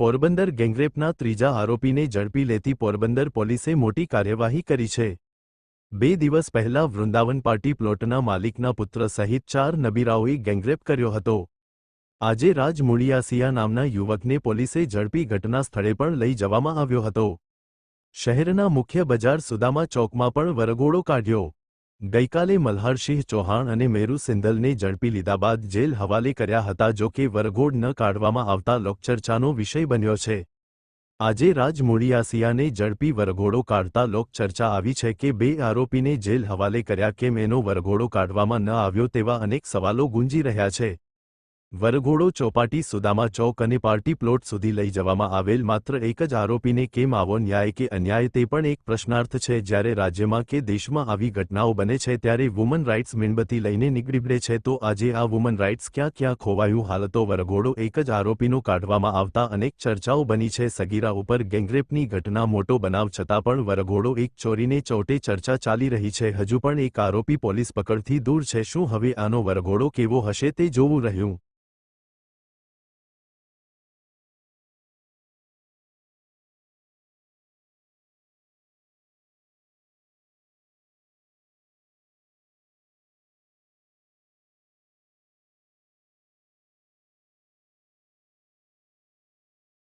પોરબંદર ગેંગરેપના ત્રીજા આરોપીને ઝડપી લેતી પોરબંદર પોલીસે મોટી કાર્યવાહી કરી છે. બે દિવસ પહેલા વૃંદાવન પાર્ટી પ્લોટના માલિકના પુત્ર સહિત ચાર નબીરાઓએ ગેંગરેપ કર્યો હતો. આજે રાજ મુળિયાસિયા નામના યુવકને પોલીસે ઝડપી ઘટના સ્થળે પણ લઈ જવામાં આવ્યો હતો. શહેરના મુખ્ય બજાર સુદામા ચોકમાં પણ વરઘોડો કાઢ્યો. ગઈકાલે મલ્હારસિંહ ચૌહાણ અને મેરુ સિંધલને ઝડપી લીધા બાદ જેલ હવાલે કર્યા હતા જો કે વરઘોડ ન કાઢવામાં આવતા લોકચર્ચાનો વિષય બન્યો છે. આજે રાજમુળિયાસિયાને ઝડપી વરઘોડો કાઢતા લોકચર્ચા આવી છે કે બે આરોપીને જેલ હવાલે કર્યા કેમ એનો વરઘોડો કાઢવામાં ન આવ્યો તેવા અનેક સવાલો ગુંજી રહ્યા છે. વરઘોડો ચોપાટી સુદામા ચોક અને પાર્ટી પ્લોટ સુધી લઈ જવામાં આવેલ માત્ર એક જ આરોપીને કેમ આવો ન્યાય કે અન્યાય તે પણ એક પ્રશ્નાર્થ છે. જ્યારે રાજ્યમાં કે દેશમાં આવી ઘટનાઓ બને છે ત્યારે વુમન રાઇટ્સ મીણબત્તી લઈને નીકળીબડે છે તો આજે આ વુમન રાઇટ્સ ક્યાં ક્યાં ખોવાયું? હાલતો વરઘોડો એક જ આરોપીનો કાઢવામાં આવતા અનેક ચર્ચાઓ બની છે. સગીરા ઉપર ગેંગરેપની ઘટના મોટો બનાવ છતાં પણ વરઘોડો એક ચોરીને ચોટે ચર્ચા ચાલી રહી છે. હજુ પણ એક આરોપી પોલીસ પકડથી દૂર છે. શું હવે આનો વરઘોડો કેવો હશે તે જોવું રહ્યું.